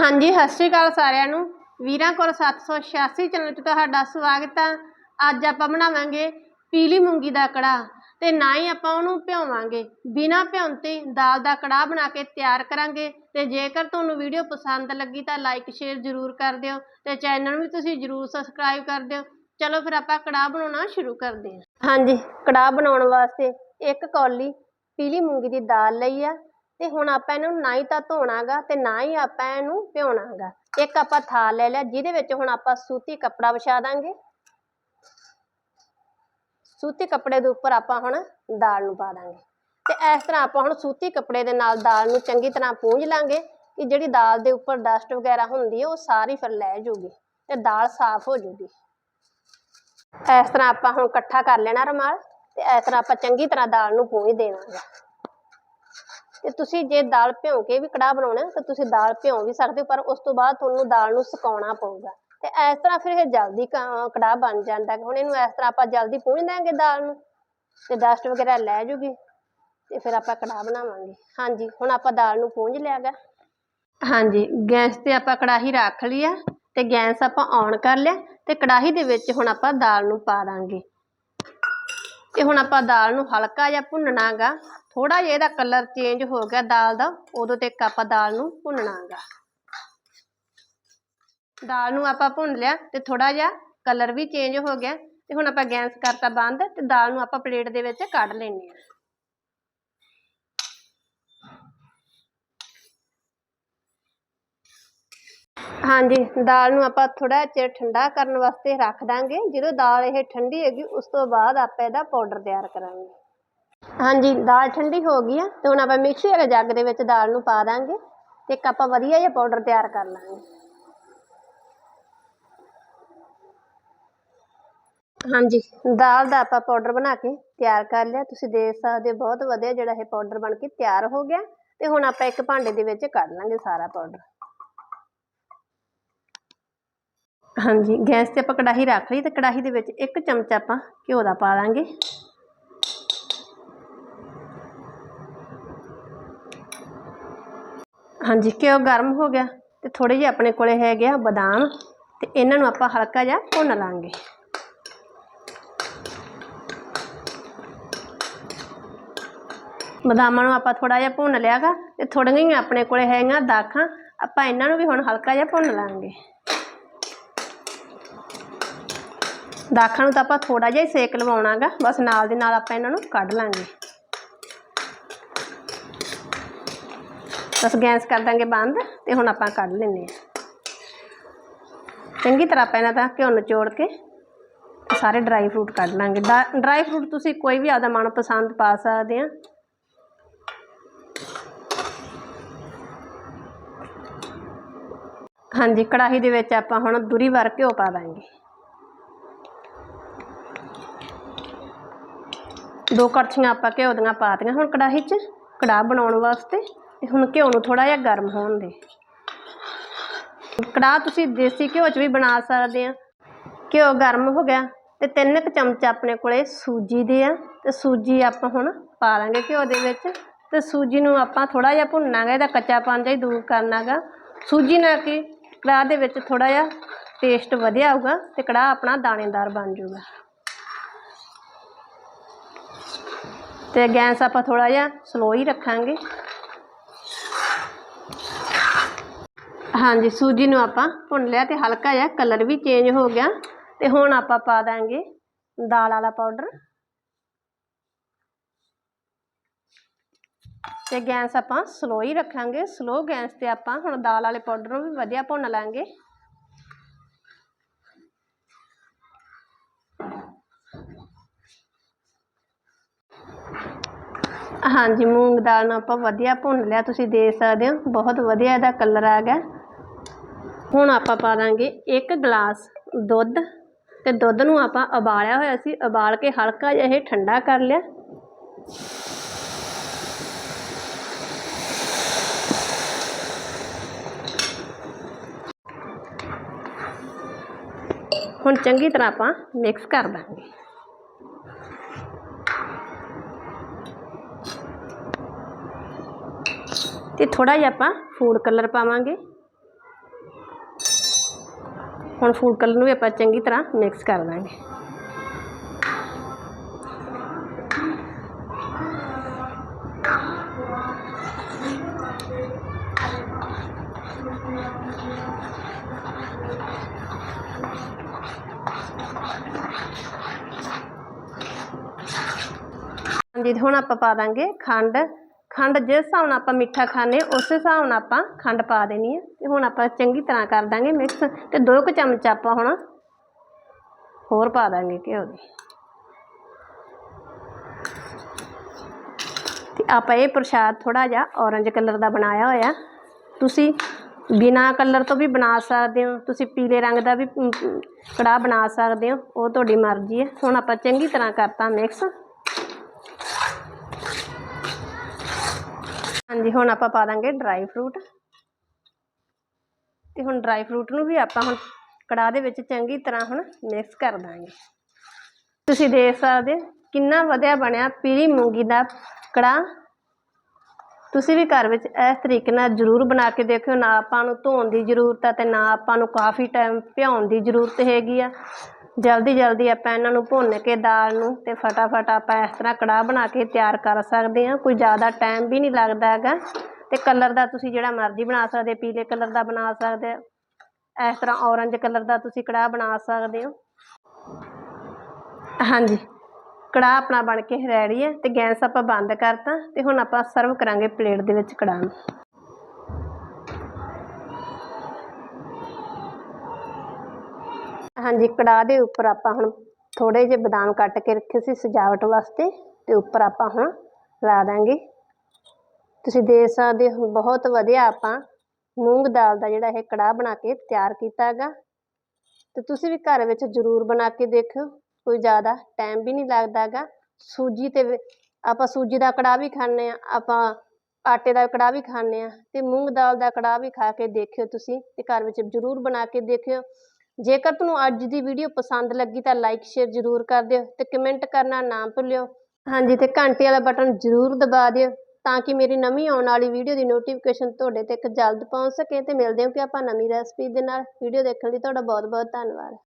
ਹਾਂਜੀ, ਸਤਿ ਸ਼੍ਰੀ ਅਕਾਲ ਸਾਰਿਆਂ ਨੂੰ। ਵੀਰਾਂ ਕੋਲ 786 ਚੈਨਲ 'ਤੇ ਤੁਹਾਡਾ ਸਵਾਗਤ ਆ। ਅੱਜ ਆਪਾਂ ਬਣਾਵਾਂਗੇ ਪੀਲੀ ਮੂੰਗੀ ਦਾ ਕੜਾਹ ਤੇ ਨਾ ਹੀ ਆਪਾਂ ਉਹਨੂੰ ਭਿਓਵਾਂਗੇ। ਬਿਨਾਂ ਭਿਉਣ ਤੇ ਦਾਲ ਦਾ ਕੜਾਹ ਬਣਾ ਕੇ ਤਿਆਰ ਕਰਾਂਗੇ ਤੇ ਜੇਕਰ ਤੁਹਾਨੂੰ ਵੀਡੀਓ ਪਸੰਦ ਲੱਗੀ ਤਾਂ ਲਾਈਕ, ਸ਼ੇਅਰ ਜ਼ਰੂਰ ਕਰ ਦਿਓ ਤੇ ਚੈਨਲ ਨੂੰ ਵੀ ਤੁਸੀਂ ਜ਼ਰੂਰ ਸਬਸਕ੍ਰਾਈਬ ਕਰ ਦਿਓ। ਚਲੋ ਫਿਰ ਆਪਾਂ ਕੜਾਹ ਬਣਾਉਣਾ ਸ਼ੁਰੂ ਕਰਦੇ ਹਾਂ। ਹਾਂਜੀ, ਕੜਾਹ ਬਣਾਉਣ ਵਾਸਤੇ ਇੱਕ ਕੌਲੀ ਪੀਲੀ ਮੂੰਗੀ ਦੀ ਦਾਲ ਲਈ ਆ। ਤੇ ਹੁਣ ਆਪਾਂ ਇਹਨੂੰ ਨਾ ਹੀ ਤਾਂ ਧੋਣਾਗਾ ਤੇ ਨਾ ਹੀ ਆਪਾਂ ਇਹਨੂੰ ਭਿਉਣਾਗਾ। ਇੱਕ ਆਪਾਂ ਥਾਲ ਲੈ ਲਿਆ, ਜਿਹਦੇ ਵਿੱਚ ਹੁਣ ਆਪਾਂ ਸੂਤੀ ਕੱਪੜਾ ਵਿਛਾ ਦਾਂਗੇ। ਸੂਤੀ ਕੱਪੜੇ ਦੇ ਉੱਪਰ ਆਪਾਂ ਹੁਣ ਦਾਲ ਨੂੰ ਪਾ ਦਾਂਗੇ। ਤੇ ਇਸ ਤਰ੍ਹਾਂ ਆਪਾਂ ਹੁਣ ਸੂਤੀ ਕੱਪੜੇ ਦੇ ਨਾਲ ਦਾਲ ਨੂੰ ਚੰਗੀ ਤਰ੍ਹਾਂ ਪੂੰਝ ਲਾਂਗੇ ਕਿ ਜਿਹੜੀ ਦਾਲ ਦੇ ਉੱਪਰ ਡਸਟ ਵਗੈਰਾ ਹੁੰਦੀ ਹੈ ਉਹ ਸਾਰੀ ਫਿਰ ਲੈ ਜੂਗੀ ਤੇ ਦਾਲ ਸਾਫ਼ ਹੋ ਜੂਗੀ। ਇਸ ਤਰ੍ਹਾਂ ਆਪਾਂ ਹੁਣ ਇਕੱਠਾ ਕਰ ਲੈਣਾ ਰੁਮਾਲ ਤੇ ਇਸ ਤਰ੍ਹਾਂ ਆਪਾਂ ਚੰਗੀ ਤਰ੍ਹਾਂ ਦਾਲ ਨੂੰ ਪੂੰਝ ਦੇਣਾਗਾ ਤੇ ਤੁਸੀਂ ਜੇ ਦਾਲ ਭਿਉਂ ਕੇ ਵੀ ਕੜਾਹ ਬਣਾਉਣਾ, ਤਾਂ ਤੁਸੀਂ ਦਾਲ ਭਿਉਂ ਵੀ ਸਕਦੇ ਹੋ, ਪਰ ਉਸ ਤੋਂ ਬਾਅਦ ਤੁਹਾਨੂੰ ਦਾਲ ਨੂੰ ਸੁਕਾਉਣਾ ਪਊਗਾ। ਤੇ ਇਸ ਤਰ੍ਹਾਂ ਫਿਰ ਇਹ ਜਲਦੀ ਕ- ਕੜਾਹ ਬਣ ਜਾਂਦਾ ਹੁਣ ਇਹਨੂੰ ਇਸ ਤਰ੍ਹਾਂ ਆਪਾਂ ਜਲਦੀ ਪੂੰਝ ਦਾਂਗੇ ਦਾਲ ਨੂੰ, ਤੇ ਡਸਟ ਵਗੈਰਾ ਲੈ ਜੂਗੀ, ਤੇ ਫਿਰ ਆਪਾਂ ਕੜਾਹ ਬਣਾਵਾਂਗੇ। ਹਾਂਜੀ, ਹੁਣ ਆਪਾਂ ਦਾਲ ਨੂੰ ਪੂੰਝ ਲਿਆਗਾ ਹਾਂਜੀ, ਗੈਸ ਤੇ ਆਪਾਂ ਕੜਾਹੀ ਰੱਖ ਲਈ ਆ, ਤੇ ਗੈਸ ਆਪਾਂ ਔਨ ਕਰ ਲਿਆ, ਤੇ ਕੜਾਹੀ ਦੇ ਵਿੱਚ ਹੁਣ ਆਪਾਂ ਦਾਲ ਨੂੰ ਪਾ ਦਾਂਗੇ। ਤੇ ਹੁਣ ਆਪਾਂ ਦਾਲ ਨੂੰ ਹਲਕਾ ਜਿਹਾ ਭੁੰਨਣਾਗਾ। ਥੋੜਾ ਜਿਹਾ ਇਹਦਾ ਕਲਰ ਚੇਂਜ ਹੋ ਗਿਆ ਦਾਲ ਦਾ, ਉਦੋਂ ਤੱਕ ਆਪਾਂ ਦਾਲ ਨੂੰ ਭੁੰਨਣਾਗਾ। ਦਾਲ ਨੂੰ ਆਪਾਂ ਭੁੰਨ ਲਿਆ ਤੇ ਥੋੜਾ ਜਿਹਾ ਕਲਰ ਵੀ ਚੇਂਜ ਹੋ ਗਿਆ। ਤੇ ਹੁਣ ਆਪਾਂ ਗੈਸ ਕਰਤਾ ਬੰਦ ਤੇ ਦਾਲ ਨੂੰ ਆਪਾਂ ਪਲੇਟ ਦੇ ਵਿੱਚ ਕੱਢ ਲੈਣੇ ਆ ਹਾਂਜੀ, ਦਾਲ ਨੂੰ ਆਪਾਂ ਥੋੜਾ ਚਿਰ ਠੰਡਾ ਕਰਨ ਵਾਸਤੇ ਰੱਖ ਦਾਂਗੇ। ਜਦੋਂ ਦਾਲ ਇਹ ਠੰਡੀ ਹੈਗੀ, ਉਸ ਤੋਂ ਬਾਅਦ ਆਪਾਂ ਇਹਦਾ ਪਾਊਡਰ ਤਿਆਰ ਕਰਾਂਗੇ। ਹਾਂਜੀ, ਦਾਲ ਠੰਡੀ ਹੋ ਗਈ ਆ, ਤੇ ਹੁਣ ਆਪਾਂ ਮਿਕਸੀ ਵਾਲੇ ਜੱਗ ਦੇ ਵਿੱਚ ਦਾਲ ਨੂੰ ਪਾ ਦਾਂਗੇ, ਤੇ ਇੱਕ ਆਪਾਂ ਵਧੀਆ ਜਿਹਾ ਪਾਊਡਰ ਤਿਆਰ ਕਰ ਲਾਂਗੇ। ਹਾਂਜੀ, ਦਾਲ ਦਾ ਆਪਾਂ ਪਾਊਡਰ ਬਣਾ ਕੇ ਤਿਆਰ ਕਰ ਲਿਆ। ਤੁਸੀਂ ਦੇਖ ਸਕਦੇ ਹੋ, ਬਹੁਤ ਵਧੀਆ ਜਿਹੜਾ ਇਹ ਪਾਊਡਰ ਬਣ ਕੇ ਤਿਆਰ ਹੋ ਗਿਆ। ਤੇ ਹੁਣ ਆਪਾਂ ਇੱਕ ਭਾਂਡੇ ਦੇ ਵਿੱਚ ਕੱਢ ਲਾਂਗੇ ਸਾਰਾ ਪਾਊਡਰ ਹਾਂਜੀ, ਗੈਸ ਤੇ ਆਪਾਂ ਕੜਾਹੀ ਰੱਖ ਲਈ ਤੇ ਕੜਾਹੀ ਦੇ ਵਿੱਚ ਇੱਕ ਚਮਚਾ ਆਪਾਂ ਘਿਓ ਦਾ ਪਾ ਲਾਂਗੇ ਹਾਂਜੀ, ਘਿਓ ਗਰਮ ਹੋ ਗਿਆ ਤੇ ਥੋੜੇ ਜਿਹੇ ਆਪਣੇ ਕੋਲੇ ਹੈਗੇ ਆ ਬਦਾਮ ਤੇ ਇਹਨਾਂ ਨੂੰ ਆਪਾਂ ਹਲਕਾ ਜਿਹਾ ਭੁੰਨ ਲਾਂਗੇ। ਬਦਾਮਾਂ ਨੂੰ ਆਪਾਂ ਥੋੜਾ ਜਿਹਾ ਭੁੰਨ ਲਿਆਗਾ ਤੇ ਥੋੜੀਆਂ ਹੀ ਆਪਣੇ ਕੋਲੇ ਹੈਗੀਆਂ ਦਾਖਾਂ, ਆਪਾਂ ਇਹਨਾਂ ਨੂੰ ਵੀ ਹੁਣ ਹਲਕਾ ਜਿਹਾ ਭੁੰਨ ਲਾਂਗੇ। ਦਾਖਾਂ ਨੂੰ ਤਾਂ ਆਪਾਂ ਥੋੜਾ ਜਿਹਾ ਹੀ ਸੇਕ ਲਵਾਉਣਾਗਾ, ਬਸ ਨਾਲ ਦੇ ਨਾਲ ਆਪਾਂ ਇਹਨਾਂ ਨੂੰ ਕੱਢ ਲਾਂਗੇ। ਬਸ ਗੈਸ ਕਰ ਦਾਂਗੇ ਬੰਦ ਤੇ ਹੁਣ ਆਪਾਂ ਕੱਢ ਲੈਂਦੇ ਹਾਂ। ਚੰਗੀ ਤਰ੍ਹਾਂ ਆਪਾਂ ਇਹਨਾਂ ਦਾ ਘਿਓ ਨਿਚੋੜ ਕੇ ਸਾਰੇ ਡਰਾਈ ਫਰੂਟ ਕੱਢ ਲਾਂਗੇ। ਡਰਾਈ ਫਰੂਟ ਤੁਸੀਂ ਕੋਈ ਵੀ ਆਪਦਾ ਮਨਪਸੰਦ ਪਾ ਸਕਦੇ ਆ। ਹਾਂਜੀ, ਕੜਾਹੀ ਦੇ ਵਿੱਚ ਆਪਾਂ ਹੁਣ ਦੂਰੀ ਵਾਰ ਘਿਓ ਪਾ ਦਾਂਗੇ। ਦੋ ਕੜਛੀਆਂ ਆਪਾਂ ਘਿਓ ਦੀਆਂ ਪਾਤੀਆਂ ਹੁਣ ਕੜਾਹੀ 'ਚ ਕੜਾਹ ਬਣਾਉਣ ਵਾਸਤੇ ਤੇ ਹੁਣ ਘਿਓ ਨੂੰ ਥੋੜਾ ਜਿਹਾ ਗਰਮ ਹੋਣ ਦੇ। ਕੜਾਹ ਤੁਸੀਂ ਦੇਸੀ ਘਿਓ 'ਚ ਵੀ ਬਣਾ ਸਕਦੇ ਆ। ਘਿਓ ਗਰਮ ਹੋ ਗਿਆ ਤੇ ਤਿੰਨ ਕੁ ਚਮਚ ਆਪਣੇ ਕੋਲੇ ਸੂਜੀ ਦੇ ਆ। ਤੇ ਸੂਜੀ ਆਪਾਂ ਹੁਣ ਪਾ ਲਾਂਗੇ ਘਿਓ ਦੇ ਵਿੱਚ। ਤੇ ਸੂਜੀ ਨੂੰ ਆਪਾਂ ਥੋੜਾ ਜਿਹਾ ਭੁੰਨਾਂਗੇ ਇਹਦਾ ਕੱਚਾਪਨ ਜਿਹਾ ਹੀ ਦੂਰ ਕਰਨਾਗਾ। ਸੂਜੀ ਨਾਲ ਕੀ? ਕੜਾਹ ਦੇ ਵਿੱਚ ਥੋੜਾ ਜਿਹਾ ਟੇਸਟ ਵਧਿਆ ਆਊਗਾ ਤੇ ਕੜਾਹ ਆਪਣਾ ਦਾਣੇਦਾਰ ਬਣ ਜਾਊਗਾ। ਤੇ ਗੈਸ ਆਪਾਂ ਥੋੜਾ ਜਿਹਾ ਸਲੋ ਹੀ ਰੱਖਾਂਗੇ ਹਾਂਜੀ ਸੂਜੀ ਨੂੰ ਆਪਾਂ ਭੁੰਨ ਲਿਆ ਤੇ ਹਲਕਾ ਜਿਹਾ ਕਲਰ ਵੀ ਚੇਂਜ ਹੋ ਗਿਆ ਤੇ ਹੁਣ ਆਪਾਂ ਪਾ ਦਾਂਗੇ ਦਾਲ ਵਾਲਾ ਪਾਊਡਰ ਤੇ ਗੈਸ ਆਪਾਂ ਸਲੋ ਹੀ ਰੱਖਾਂਗੇ ਸਲੋ ਗੈਸ ਤੇ ਆਪਾਂ ਹੁਣ ਦਾਲ ਵਾਲੇ ਪਾਊਡਰ ਨੂੰ ਵੀ ਵਧੀਆ ਭੁੰਨ ਲਾਂਗੇ ਹਾਂਜੀ, ਮੂੰਗ ਦਾਲ ਨੂੰ ਆਪਾਂ ਵਧੀਆ ਭੁੰਨ ਲਿਆ, ਤੁਸੀਂ ਦੇਖ ਸਕਦੇ ਹੋ, ਬਹੁਤ ਵਧੀਆ ਇਹਦਾ ਕਲਰ ਆ ਗਿਆ। ਹੁਣ ਆਪਾਂ ਪਾ ਦਾਂਗੇ ਇੱਕ ਗਲਾਸ ਦੁੱਧ, ਤੇ ਦੁੱਧ ਨੂੰ ਆਪਾਂ ਉਬਾਲਿਆ ਹੋਇਆ ਸੀ, ਉਬਾਲ ਕੇ ਹਲਕਾ ਜਿਹਾ ਇਹ ਠੰਡਾ ਕਰ ਲਿਆ। ਹੁਣ ਚੰਗੀ ਤਰ੍ਹਾਂ ਆਪਾਂ ਮਿਕਸ ਕਰ ਦਾਂਗੇ। ਤੇ ਥੋੜਾ ਜਿਹਾ ਆਪਾਂ ਫੂਡ ਕਲਰ ਪਾਵਾਂਗੇ। ਹੁਣ ਫੂਡ ਕਲਰ ਨੂੰ ਵੀ ਆਪਾਂ ਚੰਗੀ ਤਰ੍ਹਾਂ ਮਿਕਸ ਕਰ ਦਾਂਗੇ। ਹਾਂਜੀ, ਤੇ ਹੁਣ ਆਪਾਂ ਪਾ ਦਾਂਗੇ ਖੰਡ। ਖੰਡ ਜਿਸ ਹਿਸਾਬ ਨਾਲ ਆਪਾਂ ਮਿੱਠਾ ਖਾਂਦੇ ਉਸ ਹਿਸਾਬ ਨਾਲ ਆਪਾਂ ਖੰਡ ਪਾ ਦੇਣੀ ਹੈ। ਤੇ ਹੁਣ ਆਪਾਂ ਚੰਗੀ ਤਰ੍ਹਾਂ ਕਰ ਦਾਂਗੇ ਮਿਕਸ ਤੇ ਦੋ ਕੁ ਚਮਚ ਆਪਾਂ ਹੁਣ ਹੋਰ ਪਾ ਦਾਂਗੇ ਘਿਓ ਦੇ। ਤੇ ਆਪਾਂ ਇਹ ਪ੍ਰਸ਼ਾਦ ਥੋੜਾ ਜਿਹਾ ਔਰੰਜ ਕਲਰ ਦਾ ਬਣਾਇਆ ਹੋਇਆ। ਤੁਸੀਂ ਬਿਨਾ ਕਲਰ ਤੋਂ ਵੀ ਬਣਾ ਸਕਦੇ ਹੋ ਤੁਸੀਂ ਪੀਲੇ ਰੰਗ ਦਾ ਵੀ ਅਮ, ਕੜਾਹ ਬਣਾ ਸਕਦੇ ਹੋ ਉਹ ਤੁਹਾਡੀ ਮਰਜ਼ੀ ਹੈ। ਹੁਣ ਆਪਾਂ ਚੰਗੀ ਤਰ੍ਹਾਂ ਕਰਤਾ ਮਿਕਸ ਹਾਂਜੀ, ਹੁਣ ਆਪਾਂ ਪਾ ਦਾਂਗੇ ਡਰਾਈ ਫਰੂਟ ਤੇ ਹੁਣ ਡਰਾਈ ਫਰੂਟ ਨੂੰ ਵੀ ਆਪਾਂ ਹੁਣ ਕੜਾਹ ਦੇ ਵਿੱਚ ਚੰਗੀ ਤਰ੍ਹਾਂ ਹੁਣ ਮਿਕਸ ਕਰ ਦਾਂਗੇ। ਤੁਸੀਂ ਦੇਖ ਸਕਦੇ ਹੋ ਕਿੰਨਾ ਵਧੀਆ ਬਣਿਆ ਪੀਲੀ ਮੂੰਗੀ ਦਾ ਕੜਾਹ। ਤੁਸੀਂ ਵੀ ਘਰ ਵਿੱਚ ਇਸ ਤਰੀਕੇ ਨਾਲ ਜ਼ਰੂਰ ਬਣਾ ਕੇ ਦੇਖਿਓ, ਨਾ ਆਪਾਂ ਨੂੰ ਧੋਣ ਦੀ ਜ਼ਰੂਰਤ ਹੈ ਤੇ ਨਾ ਆਪਾਂ ਨੂੰ ਕਾਫੀ ਟਾਈਮ ਭਿਉਣ ਦੀ ਜ਼ਰੂਰਤ ਹੈਗੀ ਆ। ਜਲਦੀ ਜਲਦੀ ਆਪਾਂ ਇਹਨਾਂ ਨੂੰ ਭੁੰਨ ਕੇ ਦਾਲ ਨੂੰ ਤੇ ਫਟਾਫਟ ਆਪਾਂ ਇਸ ਤਰ੍ਹਾਂ ਕੜਾਹ ਬਣਾ ਕੇ ਤਿਆਰ ਕਰ ਸਕਦੇ ਹਾਂ। ਕੋਈ ਜ਼ਿਆਦਾ ਟਾਈਮ ਵੀ ਨਹੀਂ ਲੱਗਦਾ ਹੈਗਾ। ਤੇ ਕਲਰ ਦਾ ਤੁਸੀਂ ਜਿਹੜਾ ਮਰਜ਼ੀ ਬਣਾ ਸਕਦੇ, ਪੀਲੇ ਕਲਰ ਦਾ ਬਣਾ ਸਕਦੇ ਹੋ। ਇਸ ਤਰ੍ਹਾਂ ਔਰੰਜ ਕਲਰ ਦਾ ਤੁਸੀਂ ਕੜਾਹ ਬਣਾ ਸਕਦੇ ਹੋ। ਹਾਂਜੀ, ਕੜਾਹ ਆਪਣਾ ਬਣ ਕੇ ਰੈਡੀ ਹੈ ਤੇ ਗੈਸ ਆਪਾਂ ਬੰਦ ਕਰਤਾ ਤੇ ਹੁਣ ਆਪਾਂ ਸਰਵ ਕਰਾਂਗੇ ਪਲੇਟ ਦੇ ਵਿੱਚ ਕੜਾਹ ਨੂੰ। ਹਾਂਜੀ, ਕੜਾਹ ਦੇ ਉੱਪਰ ਆਪਾਂ ਹੁਣ ਥੋੜੇ ਜਿਹੇ ਬਦਾਮ ਕੱਟ ਕੇ ਰੱਖੇ ਸੀ ਸਜਾਵਟ ਵਾਸਤੇ ਤੇ ਉੱਪਰ ਆਪਾਂ ਹੁਣ ਲਾ ਦਾਂਗੇ। ਤੁਸੀਂ ਦੇਖ ਸਕਦੇ ਹੋ, ਬਹੁਤ ਵਧੀਆ ਆਪਾਂ ਮੂੰਗ ਦਾਲ ਦਾ ਜਿਹੜਾ ਇਹ ਕੜਾਹ ਬਣਾ ਕੇ ਤਿਆਰ ਕੀਤਾ ਹੈਗਾ। ਤੇ ਤੁਸੀਂ ਵੀ ਘਰ ਵਿੱਚ ਜ਼ਰੂਰ ਬਣਾ ਕੇ ਦੇਖਿਓ, ਕੋਈ ਜ਼ਿਆਦਾ ਟਾਈਮ ਵੀ ਨਹੀਂ ਲੱਗਦਾ ਹੈਗਾ। ਸੂਜੀ ਤੇ ਆਪਾਂ ਸੂਜੀ ਦਾ ਕੜਾਹ ਵੀ ਖਾਂਦੇ ਆ ਆਪਾਂ ਆਟੇ ਦਾ ਕੜਾਹ ਵੀ ਖਾਂਦੇ ਆ ਤੇ ਮੂੰਗ ਦਾਲ ਦਾ ਕੜਾਹ ਵੀ ਖਾ ਕੇ ਦੇਖਿਓ ਤੁਸੀਂ ਤੇ ਘਰ ਵਿੱਚ ਜ਼ਰੂਰ ਬਣਾ ਕੇ ਦੇਖਿਓ। ਜੇਕਰ ਤੁਹਾਨੂੰ ਅੱਜ ਦੀ ਵੀਡੀਓ ਪਸੰਦ ਲੱਗੀ ਤਾਂ ਲਾਈਕ ਸ਼ੇਅਰ ਜ਼ਰੂਰ ਕਰ ਦਿਓ ਤੇ ਕਮੈਂਟ ਕਰਨਾ ਨਾ ਭੁੱਲਿਓ। ਹਾਂਜੀ, ਤੇ ਘੰਟੀ ਵਾਲਾ ਬਟਨ ਜ਼ਰੂਰ ਦਬਾ ਦਿਓ ਤਾਂ ਕਿ ਮੇਰੀ ਨਵੀਂ ਆਉਣ ਵਾਲੀ ਵੀਡੀਓ ਦੀ ਨੋਟੀਫਿਕੇਸ਼ਨ ਤੁਹਾਡੇ ਤੱਕ ਜਲਦ ਪਹੁੰਚ ਸਕੇ ਤੇ ਮਿਲਦੇ ਹਾਂ ਕਿ ਆਪਾਂ ਨਵੀਂ ਰੈਸਪੀ ਦੇ ਨਾਲ। ਵੀਡੀਓ ਦੇਖਣ ਲਈ ਤੁਹਾਡਾ ਬਹੁਤ ਬਹੁਤ ਧੰਨਵਾਦ।